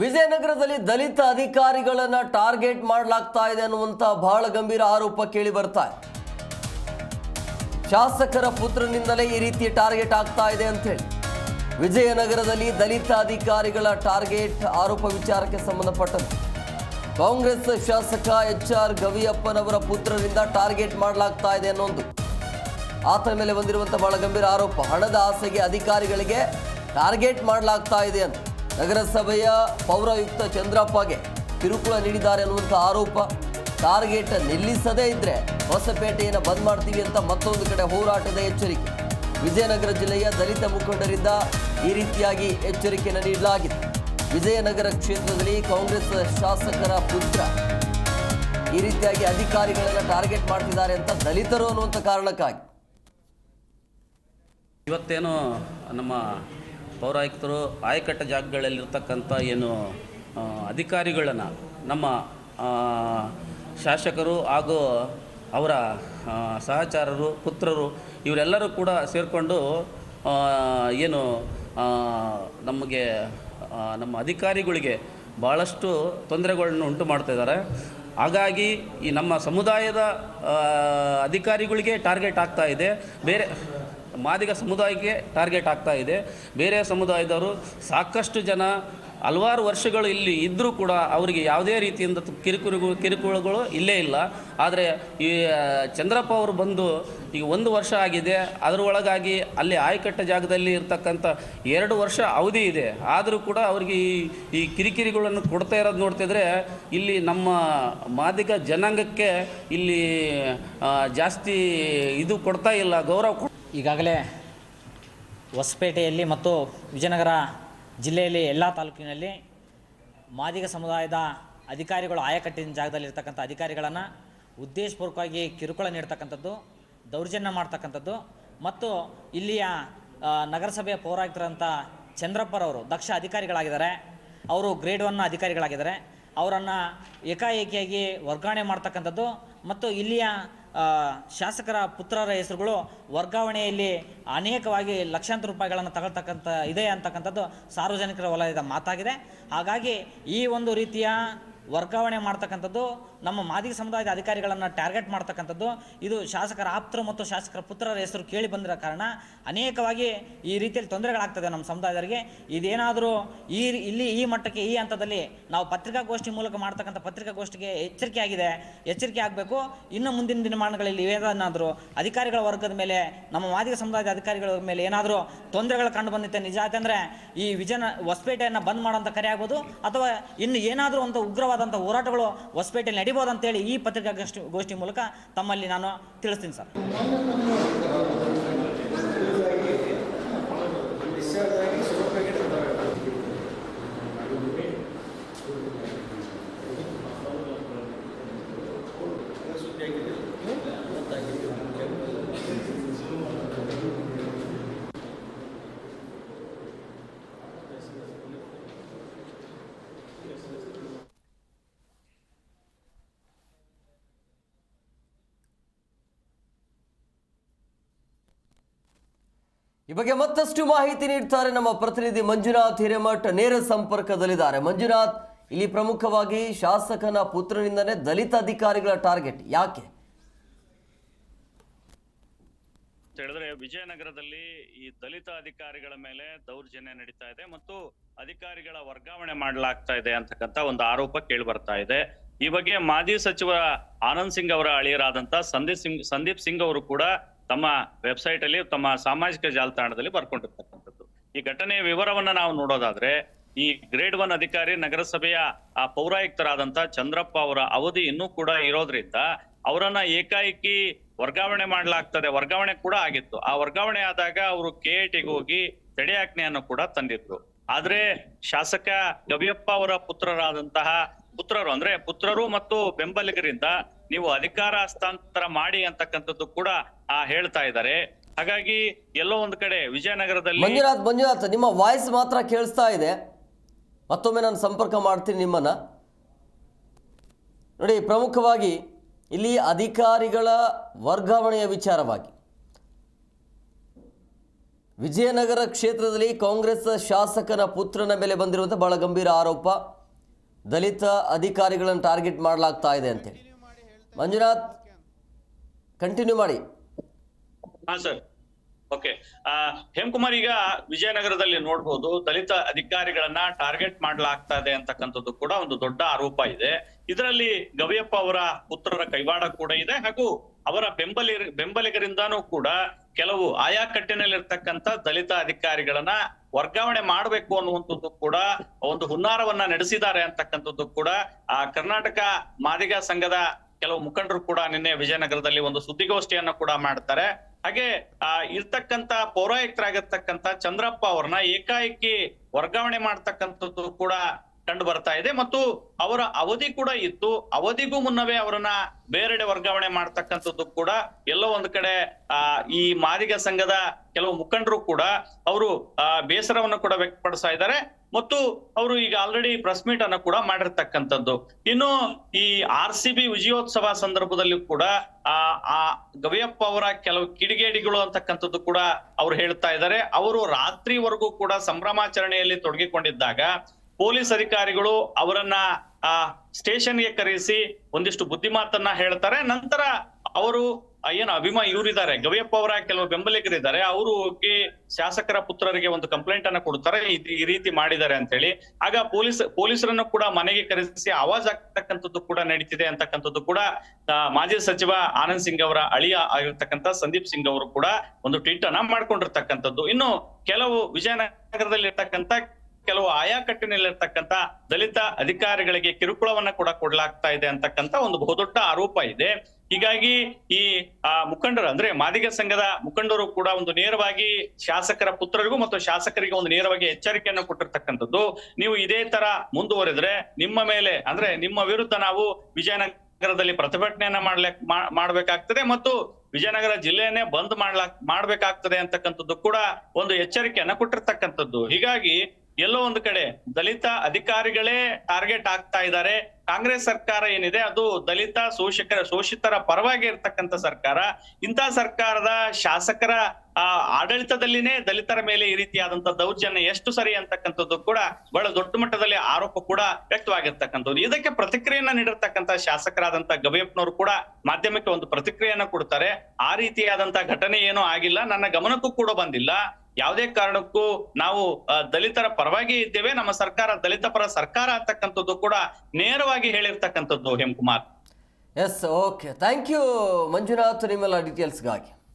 ವಿಜಯನಗರದಲ್ಲಿ ದಲಿತ ಅಧಿಕಾರಿಗಳನ್ನ ಟಾರ್ಗೆಟ್ ಮಾಡಲಾಗ್ತಾ ಇದೆ ಅನ್ನುವಂತ ಬಹಳ ಗಂಭೀರ ಆರೋಪ ಕೇಳಿ ಬರ್ತಾ ಇದೆ. ಶಾಸಕರ ಪುತ್ರನಿಂದಲೇ ಈ ರೀತಿ ಟಾರ್ಗೆಟ್ ಆಗ್ತಾ ಇದೆ ಅಂತ ಹೇಳಿ ವಿಜಯನಗರದಲ್ಲಿ ದಲಿತ ಅಧಿಕಾರಿಗಳ ಟಾರ್ಗೆಟ್ ಆರೋಪ ವಿಚಾರಕ್ಕೆ ಸಂಬಂಧಪಟ್ಟಂತೆ. ಕಾಂಗ್ರೆಸ್ ಶಾಸಕ ಎಚ್ ಆರ್ ಗವಿಯಪ್ಪನವರ ಪುತ್ರರಿಂದ ಟಾರ್ಗೆಟ್ ಮಾಡಲಾಗ್ತಾ ಇದೆ ಅನ್ನೊಂದು. ಆತನ ಮೇಲೆ ಬಂದಿರುವಂಥ ಬಹಳ ಗಂಭೀರ ಆರೋಪ. ಹಣದ ಆಸೆಗೆ ಅಧಿಕಾರಿಗಳಿಗೆ ಟಾರ್ಗೆಟ್ ಮಾಡಲಾಗ್ತಾ ಇದೆ ಅಂತ. ನಗರಸಭೆಯ ಪೌರಾಯುಕ್ತ ಚಂದ್ರಪ್ಪಗೆ ಕಿರುಕುಳ ನೀಡಿದ್ದಾರೆ ಅನ್ನುವಂಥ ಆರೋಪ. ಟಾರ್ಗೆಟ್ ನಿಲ್ಲಿಸದೇ ಇದ್ರೆ ಹೊಸಪೇಟೆಯನ್ನು ಬಂದ್ ಮಾಡ್ತೀವಿ ಅಂತ ಮತ್ತೊಂದು ಕಡೆ ಹೋರಾಟದ ಎಚ್ಚರಿಕೆ. ವಿಜಯನಗರ ಜಿಲ್ಲೆಯ ದಲಿತ ಮುಖಂಡರಿಂದ ಈ ರೀತಿಯಾಗಿ ಎಚ್ಚರಿಕೆಯನ್ನು ನೀಡಲಾಗಿದೆ. ವಿಜಯನಗರ ಕ್ಷೇತ್ರದಲ್ಲಿ ಕಾಂಗ್ರೆಸ್ ಶಾಸಕರ ಪುತ್ರ ಈ ರೀತಿಯಾಗಿ ಅಧಿಕಾರಿಗಳನ್ನು ಟಾರ್ಗೆಟ್ ಮಾಡ್ತಿದ್ದಾರೆ ಅಂತ ದಲಿತರು ಅನ್ನುವಂಥ ಕಾರಣಕ್ಕಾಗಿ. ಇವತ್ತೇನು ನಮ್ಮ ಪೌರಾಯುಕ್ತರು ಆಯಕಟ್ಟ ಜಾಗಗಳಲ್ಲಿರ್ತಕ್ಕಂಥ ಏನು ಅಧಿಕಾರಿಗಳನ್ನು, ನಮ್ಮ ಶಾಸಕರು ಹಾಗೂ ಅವರ ಸಹಚಾರರು, ಪುತ್ರರು, ಇವರೆಲ್ಲರೂ ಕೂಡ ಸೇರಿಕೊಂಡು ಏನು ನಮಗೆ ನಮ್ಮ ಅಧಿಕಾರಿಗಳಿಗೆ ಭಾಳಷ್ಟು ತೊಂದರೆಗಳನ್ನು ಉಂಟು ಮಾಡ್ತಾ ಇದ್ದಾರೆ. ಹಾಗಾಗಿ ಈ ನಮ್ಮ ಸಮುದಾಯದ ಅಧಿಕಾರಿಗಳಿಗೆ ಟಾರ್ಗೆಟ್ ಆಗ್ತಾ ಇದೆ. ಬೇರೆ ಮಾದಿಗ ಸಮುದಾಯಕ್ಕೆ ಟಾರ್ಗೆಟ್ ಆಗ್ತಾ ಇದೆ. ಬೇರೆ ಸಮುದಾಯದವರು ಸಾಕಷ್ಟು ಜನ ಹಲವಾರು ವರ್ಷಗಳು ಇಲ್ಲಿ ಇದ್ದರೂ ಕೂಡ ಅವರಿಗೆ ಯಾವುದೇ ರೀತಿಯಿಂದ ಕಿರುಕುರುಗಳು ಕಿರುಕುಳಗಳು ಇಲ್ಲೇ ಇಲ್ಲ. ಆದರೆ ಈ ಚಂದ್ರಪ್ಪ ಅವರು ಬಂದು ಈಗ ಒಂದು ವರ್ಷ ಆಗಿದೆ. ಅದರೊಳಗಾಗಿ ಅಲ್ಲಿ ಆಯಕಟ್ಟ ಜಾಗದಲ್ಲಿ ಇರ್ತಕ್ಕಂಥ ಎರಡು ವರ್ಷ ಅವಧಿ ಇದೆ. ಆದರೂ ಕೂಡ ಅವರಿಗೆ ಈ ಈ ಕಿರಿಕಿರಿಗಳನ್ನು ಕೊಡ್ತಾ ಇರೋದು ನೋಡ್ತಿದ್ರೆ ಇಲ್ಲಿ ನಮ್ಮ ಮಾದಿಗ ಜನಾಂಗಕ್ಕೆ ಇಲ್ಲಿ ಜಾಸ್ತಿ ಇದು ಕೊಡ್ತಾ ಇಲ್ಲ, ಗೌರವ ಈಗಾಗಲೇ ಹೊಸಪೇಟೆಯಲ್ಲಿ ಮತ್ತು ವಿಜಯನಗರ ಜಿಲ್ಲೆಯಲ್ಲಿ ಎಲ್ಲ ತಾಲೂಕಿನಲ್ಲಿ ಮಾದಿಗ ಸಮುದಾಯದ ಅಧಿಕಾರಿಗಳು ಆಯಕಟ್ಟಿನ ಜಾಗದಲ್ಲಿರ್ತಕ್ಕಂಥ ಅಧಿಕಾರಿಗಳನ್ನು ಉದ್ದೇಶಪೂರ್ವಕವಾಗಿ ಕಿರುಕುಳ ನೀಡ್ತಕ್ಕಂಥದ್ದು, ದೌರ್ಜನ್ಯ ಮಾಡ್ತಕ್ಕಂಥದ್ದು ಮತ್ತು ಇಲ್ಲಿಯ ನಗರಸಭೆಯ ಪೌರಾಯುಕ್ತರಂಥ ಚಂದ್ರಪ್ಪರವರು ದಕ್ಷ ಅಧಿಕಾರಿಗಳಾಗಿದ್ದಾರೆ. ಅವರು ಗ್ರೇಡ್ ಒನ್ ಅಧಿಕಾರಿಗಳಾಗಿದ್ದಾರೆ. ಅವರನ್ನು ಏಕಾಏಕಿಯಾಗಿ ವರ್ಗಾವಣೆ ಮಾಡ್ತಕ್ಕಂಥದ್ದು ಮತ್ತು ಇಲ್ಲಿಯ ಶಾಸಕರ ಪುತ್ರರ ಹೆಸರುಗಳು ವರ್ಗಾವಣೆಯಲ್ಲಿ ಅನೇಕವಾಗಿ ಲಕ್ಷಾಂತರ ರೂಪಾಯಿಗಳನ್ನು ತಗೊಳ್ತಕ್ಕಂಥ ಇದೆ ಅಂತಕ್ಕಂಥದ್ದು ಸಾರ್ವಜನಿಕರ ವಲಯದ ಮಾತಾಗಿದೆ. ಹಾಗಾಗಿ ಈ ಒಂದು ರೀತಿಯ ವರ್ಗಾವಣೆ ಮಾಡ್ತಕ್ಕಂಥದ್ದು, ನಮ್ಮ ಮಾದಿಗ ಸಮುದಾಯದ ಅಧಿಕಾರಿಗಳನ್ನು ಟಾರ್ಗೆಟ್ ಮಾಡ್ತಕ್ಕಂಥದ್ದು, ಇದು ಶಾಸಕರ ಆಪ್ತರು ಮತ್ತು ಶಾಸಕರ ಪುತ್ರರ ಹೆಸರು ಕೇಳಿ ಬಂದಿರೋ ಕಾರಣ ಅನೇಕವಾಗಿ ಈ ರೀತಿಯಲ್ಲಿ ತೊಂದರೆಗಳಾಗ್ತದೆ ನಮ್ಮ ಸಮುದಾಯದವರಿಗೆ. ಇದೇನಾದರೂ ಈ ಇಲ್ಲಿ ಈ ಮಟ್ಟಕ್ಕೆ ಈ ಹಂತದಲ್ಲಿ ನಾವು ಪತ್ರಿಕಾಗೋಷ್ಠಿ ಮೂಲಕ ಮಾಡ್ತಕ್ಕಂಥ ಪತ್ರಿಕಾಗೋಷ್ಠಿಗೆ ಎಚ್ಚರಿಕೆ ಆಗಿದೆ, ಎಚ್ಚರಿಕೆ ಆಗಬೇಕು. ಇನ್ನು ಮುಂದಿನ ದಿನಮಾನಗಳಲ್ಲಿ ಏನಾದರೂ ಅಧಿಕಾರಿಗಳ ವರ್ಗದ ಮೇಲೆ, ನಮ್ಮ ಮಾದಿಗ ಸಮುದಾಯದ ಅಧಿಕಾರಿಗಳ ಮೇಲೆ ಏನಾದರೂ ತೊಂದರೆಗಳು ಕಂಡು ಬಂದಿತ್ತೆ ನಿಜ ಯಾಕಂದರೆ ಈ ವಿಜನ ಹೊಸಪೇಟೆಯನ್ನು ಬಂದ್ ಮಾಡೋಂಥ ಕರೆ ಆಗ್ಬೋದು, ಅಥವಾ ಇನ್ನು ಏನಾದರೂ ಒಂದು ಉಗ್ರವಾದಂಥ ಹೋರಾಟಗಳು ಹೊಸಪೇಟೆಯಲ್ಲಿ ನಡಿಬೋದು ಅಂತೇಳಿ ಈ ಪತ್ರಿಕಾಗೋಷ್ಠಿ ಗೋಷ್ಠಿ ಮೂಲಕ ತಮ್ಮಲ್ಲಿ ನಾನು ತಿಳಿಸ್ತೀನಿ ಸರ್. ಈ ಬಗ್ಗೆ ಮತ್ತಷ್ಟು ಮಾಹಿತಿ ನೀಡ್ತಾರೆ ನಮ್ಮ ಪ್ರತಿನಿಧಿ ಮಂಜುನಾಥ್ ಹಿರೇಮಠ್ ನೇರ ಸಂಪರ್ಕದಲ್ಲಿದ್ದಾರೆ. ಮಂಜುನಾಥ್, ಇಲ್ಲಿ ಪ್ರಮುಖವಾಗಿ ಶಾಸಕನ ಪುತ್ರನಿಂದನೇ ದಲಿತ ಅಧಿಕಾರಿಗಳ ಟಾರ್ಗೆಟ್ ಯಾಕೆ? ಹೇಳಿದ್ರೆ ವಿಜಯನಗರದಲ್ಲಿ ಈ ದಲಿತ ಅಧಿಕಾರಿಗಳ ಮೇಲೆ ದೌರ್ಜನ್ಯ ನಡೀತಾ ಇದೆ ಮತ್ತು ಅಧಿಕಾರಿಗಳ ವರ್ಗಾವಣೆ ಮಾಡಲಾಗ್ತಾ ಇದೆ ಅಂತಕ್ಕಂತ ಒಂದು ಆರೋಪ ಕೇಳಿ ಬರ್ತಾ ಇದೆ. ಈ ಬಗ್ಗೆ ಮಾಜಿ ಸಚಿವ ಆನಂದ್ ಸಿಂಗ್ ಅವರ ಅಳಿಯರಾದಂತ ಸಂದೀಪ್ ಸಿಂಗ್ ಸಂದೀಪ್ ಸಿಂಗ್ ಅವರು ಕೂಡ ತಮ್ಮ ವೆಬ್ಸೈಟ್ ಅಲ್ಲಿ ತಮ್ಮ ಸಾಮಾಜಿಕ ಜಾಲತಾಣದಲ್ಲಿ ಬರ್ಕೊಂಡಿರ್ತಕ್ಕಂಥದ್ದು. ಈ ಘಟನೆಯ ವಿವರವನ್ನ ನಾವು ನೋಡೋದಾದ್ರೆ, ಈ ಗ್ರೇಡ್ ಒನ್ ಅಧಿಕಾರಿ ನಗರಸಭೆಯ ಆ ಪೌರಾಯುಕ್ತರಾದಂತ ಚಂದ್ರಪ್ಪ ಅವರ ಅವಧಿ ಇನ್ನೂ ಕೂಡ ಇರೋದ್ರಿಂದ ಅವರನ್ನ ಏಕಾಏಕಿ ವರ್ಗಾವಣೆ ಮಾಡಲಾಗ್ತದೆ. ವರ್ಗಾವಣೆ ಕೂಡ ಆಗಿತ್ತು. ಆ ವರ್ಗಾವಣೆ ಆದಾಗ ಅವರು ಕೆಐಟಿಗೆ ಹೋಗಿ ತಡೆಯಾಜ್ಞೆಯನ್ನು ಕೂಡ ತಂದಿದ್ರು. ಆದ್ರೆ ಶಾಸಕ ಗವಿಯಪ್ಪ ಅವರ ಪುತ್ರರಾದಂತಹ ಪುತ್ರರು, ಅಂದ್ರೆ ಪುತ್ರರು ಮತ್ತು ಬೆಂಬಲಿಗರಿಂದ ನೀವು ಅಧಿಕಾರ ಹಸ್ತಾಂತರ ಮಾಡಿ ಅಂತಕ್ಕಂಥದ್ದು ಕೂಡ ಆ ಹೇಳ್ತಾ ಇದ್ದಾರೆ. ಹಾಗಾಗಿ ಎಲ್ಲೋ ಒಂದು ಕಡೆ ವಿಜಯನಗರದಲ್ಲಿ ಮಂಜುನಾಥ್ ಮಂಜುನಾಥ್, ನಿಮ್ಮ ವಾಯ್ಸ್ ಮಾತ್ರ ಕೇಳಿಸ್ತಾ ಇದೆ. ಮತ್ತೊಮ್ಮೆ ನಾನು ಸಂಪರ್ಕ ಮಾಡ್ತೀನಿ ನಿಮ್ಮನ್ನ. ನೋಡಿ, ಪ್ರಮುಖವಾಗಿ ಇಲ್ಲಿ ಅಧಿಕಾರಿಗಳ ವರ್ಗಾವಣೆಯ ವಿಚಾರವಾಗಿ ವಿಜಯನಗರ ಕ್ಷೇತ್ರದಲ್ಲಿ ಕಾಂಗ್ರೆಸ್ ಶಾಸಕನ ಪುತ್ರನ ಮೇಲೆ ಬಂದಿರುವಂಥ ಬಹಳ ಗಂಭೀರ ಆರೋಪ. ದಲಿತ ಅಧಿಕಾರಿಗಳನ್ನು ಟಾರ್ಗೆಟ್ ಮಾಡಲಾಗ್ತಾ ಇದೆ ಅಂತೇಳಿ ಮಂಜುನಾಥ್ ಕಂಟಿನ್ಯೂ ಮಾಡಿ. ಹಾ, ಸರ್. ಓಕೆ. ಆ, ಹೇಮಕುಮಾರ್ ಈಗ ವಿಜಯನಗರದಲ್ಲಿ ನೋಡ್ಬೋದು, ದಲಿತ ಅಧಿಕಾರಿಗಳನ್ನ ಟಾರ್ಗೆಟ್ ಮಾಡ್ಲಾಗ್ತಾ ಇದೆ ಅಂತಕ್ಕಂಥದ್ದು ಕೂಡ ಒಂದು ದೊಡ್ಡ ಆರೋಪ ಇದೆ. ಇದರಲ್ಲಿ ಗವಿಯಪ್ಪ ಅವರ ಪುತ್ರರ ಕೈವಾಡ ಕೂಡ ಇದೆ ಹಾಗೂ ಅವರ ಬೆಂಬಲಿ, ಬೆಂಬಲಿಗರಿಂದಾನೂ ಕೂಡ ಕೆಲವು ಆಯಾ ಕಟ್ಟಿನಲ್ಲಿರ್ತಕ್ಕಂಥ ದಲಿತ ಅಧಿಕಾರಿಗಳನ್ನ ವರ್ಗಾವಣೆ ಮಾಡಬೇಕು ಅನ್ನುವಂಥದ್ದು ಕೂಡ ಒಂದು ಹುನ್ನಾರವನ್ನ ನಡೆಸಿದ್ದಾರೆ ಅಂತಕ್ಕಂಥದ್ದು ಕೂಡ, ಆ, ಕರ್ನಾಟಕ ಮಾದಿಗ ಸಂಘದ ಕೆಲವು ಮುಖಂಡರು ಕೂಡ ನಿನ್ನೆ ವಿಜಯನಗರದಲ್ಲಿ ಒಂದು ಸುದ್ದಿಗೋಷ್ಠಿಯನ್ನ ಕೂಡ ಮಾಡ್ತಾರೆ. ಹಾಗೆ ಆ ಇರ್ತಕ್ಕಂತ ಪೌರಾಯುಕ್ತರಾಗಿರ್ತಕ್ಕಂತ ಚಂದ್ರಪ್ಪ ಅವ್ರನ್ನ ಏಕಾಏಕಿ ವರ್ಗಾವಣೆ ಮಾಡ್ತಕ್ಕಂಥದ್ದು ಕೂಡ ಕಂಡು ಬರ್ತಾ ಇದೆ ಮತ್ತು ಅವರ ಅವಧಿ ಕೂಡ ಇತ್ತು. ಅವಧಿಗೂ ಮುನ್ನವೇ ಅವರನ್ನ ಬೇರೆಡೆ ವರ್ಗಾವಣೆ ಮಾಡ್ತಕ್ಕಂಥದ್ದು ಕೂಡ ಎಲ್ಲೋ ಒಂದು ಕಡೆ, ಆ, ಈ ಮಾದಿಗ ಸಂಘದ ಕೆಲವು ಮುಖಂಡರು ಕೂಡ ಅವರು, ಆ, ಬೇಸರವನ್ನು ಕೂಡ ವ್ಯಕ್ತಪಡಿಸ್ತಾ ಇದ್ದಾರೆ ಮತ್ತು ಅವರು ಈಗ ಆಲ್ರೆಡಿ ಪ್ರೆಸ್ ಮೀಟ್ ಅನ್ನು ಕೂಡ ಮಾಡಿರ್ತಕ್ಕಂಥದ್ದು. ಇನ್ನು ಈ ಆರ್ ಸಿ ಬಿ ವಿಜಯೋತ್ಸವ ಸಂದರ್ಭದಲ್ಲಿ ಕೂಡ ಆ, ಗವಿಯಪ್ಪ ಅವರ ಕೆಲವು ಕಿಡಿಗೇಡಿಗಳು ಅಂತಕ್ಕಂಥದ್ದು ಕೂಡ ಅವ್ರು ಹೇಳ್ತಾ ಇದ್ದಾರೆ. ಅವರು ರಾತ್ರಿವರೆಗೂ ಕೂಡ ಸಂಭ್ರಮಾಚರಣೆಯಲ್ಲಿ ತೊಡಗಿಕೊಂಡಿದ್ದಾಗ ಪೊಲೀಸ್ ಅಧಿಕಾರಿಗಳು ಅವರನ್ನ, ಆ, ಸ್ಟೇಷನ್ಗೆ ಕರೆಸಿ ಒಂದಿಷ್ಟು ಬುದ್ಧಿಮಾತನ್ನ ಹೇಳ್ತಾರೆ. ನಂತರ ಅವರು ಏನು ಅಭಿಮಾ ಇವರಿದ್ದಾರೆ. ಗವಿಯಪ್ಪ ಅವರ ಕೆಲವು ಬೆಂಬಲಿಗರಿದ್ದಾರೆ. ಅವರು ಹೋಗಿ ಶಾಸಕರ ಪುತ್ರರಿಗೆ ಒಂದು ಕಂಪ್ಲೇಂಟ್ ಅನ್ನ ಕೊಡ್ತಾರೆ. ಈ ರೀತಿ ಮಾಡಿದ್ದಾರೆ ಅಂತ ಹೇಳಿ ಆಗ ಪೊಲೀಸ್, ಪೊಲೀಸರನ್ನು ಕೂಡ ಮನೆಗೆ ಕರೆಸಿ ಆವಾಜ್ ಆಗ್ತಕ್ಕಂಥದ್ದು ಕೂಡ ನಡೀತಿದೆ ಅಂತಕ್ಕಂಥದ್ದು ಕೂಡ ಮಾಜಿ ಸಚಿವ ಆನಂದ್ ಸಿಂಗ್ ಅವರ ಅಳಿಯ ಆಗಿರ್ತಕ್ಕಂಥ ಸಂದೀಪ್ ಸಿಂಗ್ ಅವರು ಕೂಡ ಒಂದು ಟ್ವೀಟ್ ಅನ್ನ ಮಾಡ್ಕೊಂಡಿರ್ತಕ್ಕಂಥದ್ದು. ಇನ್ನು ಕೆಲವು ವಿಜಯನಗರದಲ್ಲಿ ಇರ್ತಕ್ಕಂಥ ಕೆಲವು ಆಯಾ ಕಟ್ಟಿನಲ್ಲಿರ್ತಕ್ಕಂಥ ದಲಿತ ಅಧಿಕಾರಿಗಳಿಗೆ ಕಿರುಕುಳವನ್ನ ಕೂಡ ಕೊಡ್ಲಾಗ್ತಾ ಇದೆ ಅಂತಕ್ಕಂಥ ಒಂದು ಬಹುದೊಡ್ಡ ಆರೋಪ ಇದೆ. ಹೀಗಾಗಿ ಈ, ಆ, ಮುಖಂಡರು ಅಂದ್ರೆ ಮಾದಿಗ ಸಂಘದ ಮುಖಂಡರು ಕೂಡ ಒಂದು ನೇರವಾಗಿ ಶಾಸಕರ ಪುತ್ರರಿಗೂ ಮತ್ತು ಶಾಸಕರಿಗೆ ಒಂದು ನೇರವಾಗಿ ಎಚ್ಚರಿಕೆಯನ್ನು ಕೊಟ್ಟಿರ್ತಕ್ಕಂಥದ್ದು. ನೀವು ಇದೇ ತರ ಮುಂದುವರೆದ್ರೆ ನಿಮ್ಮ ಮೇಲೆ ಅಂದ್ರೆ ನಿಮ್ಮ ವಿರುದ್ಧ ನಾವು ವಿಜಯನಗರದಲ್ಲಿ ಪ್ರತಿಭಟನೆಯನ್ನ ಮಾಡ್ಲಿಕ್ ಮಾಡ್ಬೇಕಾಗ್ತದೆ ಮತ್ತು ವಿಜಯನಗರ ಜಿಲ್ಲೆಯನ್ನೇ ಬಂದ್ ಮಾಡ್ಲಾ, ಮಾಡ್ಬೇಕಾಗ್ತದೆ ಅಂತಕ್ಕಂಥದ್ದು ಕೂಡ ಒಂದು ಎಚ್ಚರಿಕೆಯನ್ನ ಕೊಟ್ಟಿರ್ತಕ್ಕಂಥದ್ದು. ಹೀಗಾಗಿ ಎಲ್ಲೋ ಒಂದು ಕಡೆ ದಲಿತ ಅಧಿಕಾರಿಗಳೇ ಟಾರ್ಗೆಟ್ ಆಗ್ತಾ ಇದ್ದಾರೆ. ಕಾಂಗ್ರೆಸ್ ಸರ್ಕಾರ ಏನಿದೆ, ಅದು ದಲಿತ ಶೋಷಕರ, ಶೋಷಿತರ ಪರವಾಗಿ ಇರ್ತಕ್ಕಂಥ ಸರ್ಕಾರ. ಇಂಥ ಸರ್ಕಾರದ ಶಾಸಕರ ಆಡಳಿತದಲ್ಲಿನೇ ದಲಿತರ ಮೇಲೆ ಈ ರೀತಿಯಾದಂತಹ ದೌರ್ಜನ್ಯ ಎಷ್ಟು ಸರಿ ಅಂತಕ್ಕಂಥದ್ದು ಕೂಡ ಬಹಳ ದೊಡ್ಡ ಮಟ್ಟದಲ್ಲಿ ಆರೋಪ ಕೂಡ ವ್ಯಕ್ತವಾಗಿರ್ತಕ್ಕಂಥದ್ದು. ಇದಕ್ಕೆ ಪ್ರತಿಕ್ರಿಯೆಯನ್ನ ನೀಡಿರ್ತಕ್ಕಂಥ ಶಾಸಕರಾದಂತ ಗವಿಯಪ್ಪನವರು ಕೂಡ ಮಾಧ್ಯಮಕ್ಕೆ ಒಂದು ಪ್ರತಿಕ್ರಿಯೆಯನ್ನ ಕೊಡ್ತಾರೆ. ಆ ರೀತಿಯಾದಂತ ಘಟನೆ ಏನೂ ಆಗಿಲ್ಲ. ನನ್ನ ಗಮನಕ್ಕೂ ಕೂಡ ಬಂದಿಲ್ಲ. ಯಾವುದೇ ಕಾರಣಕ್ಕೂ ನಾವು ದಲಿತರ ಪರವಾಗಿ ಇದ್ದೇವೆ. ನಮ್ಮ ಸರ್ಕಾರ ದಲಿತ ಪರ ಸರ್ಕಾರ ಅಂತಕ್ಕಂಥದ್ದು ಕೂಡ ನೇರವಾಗಿ ಹೇಳಿರ್ತಕ್ಕಂಥದ್ದು Hemakumar. Yes okay thank you Manjunath, ನಿಮ್ಮೆಲ್ಲ ಡೀಟೇಲ್ಸ್ಗಾಗಿ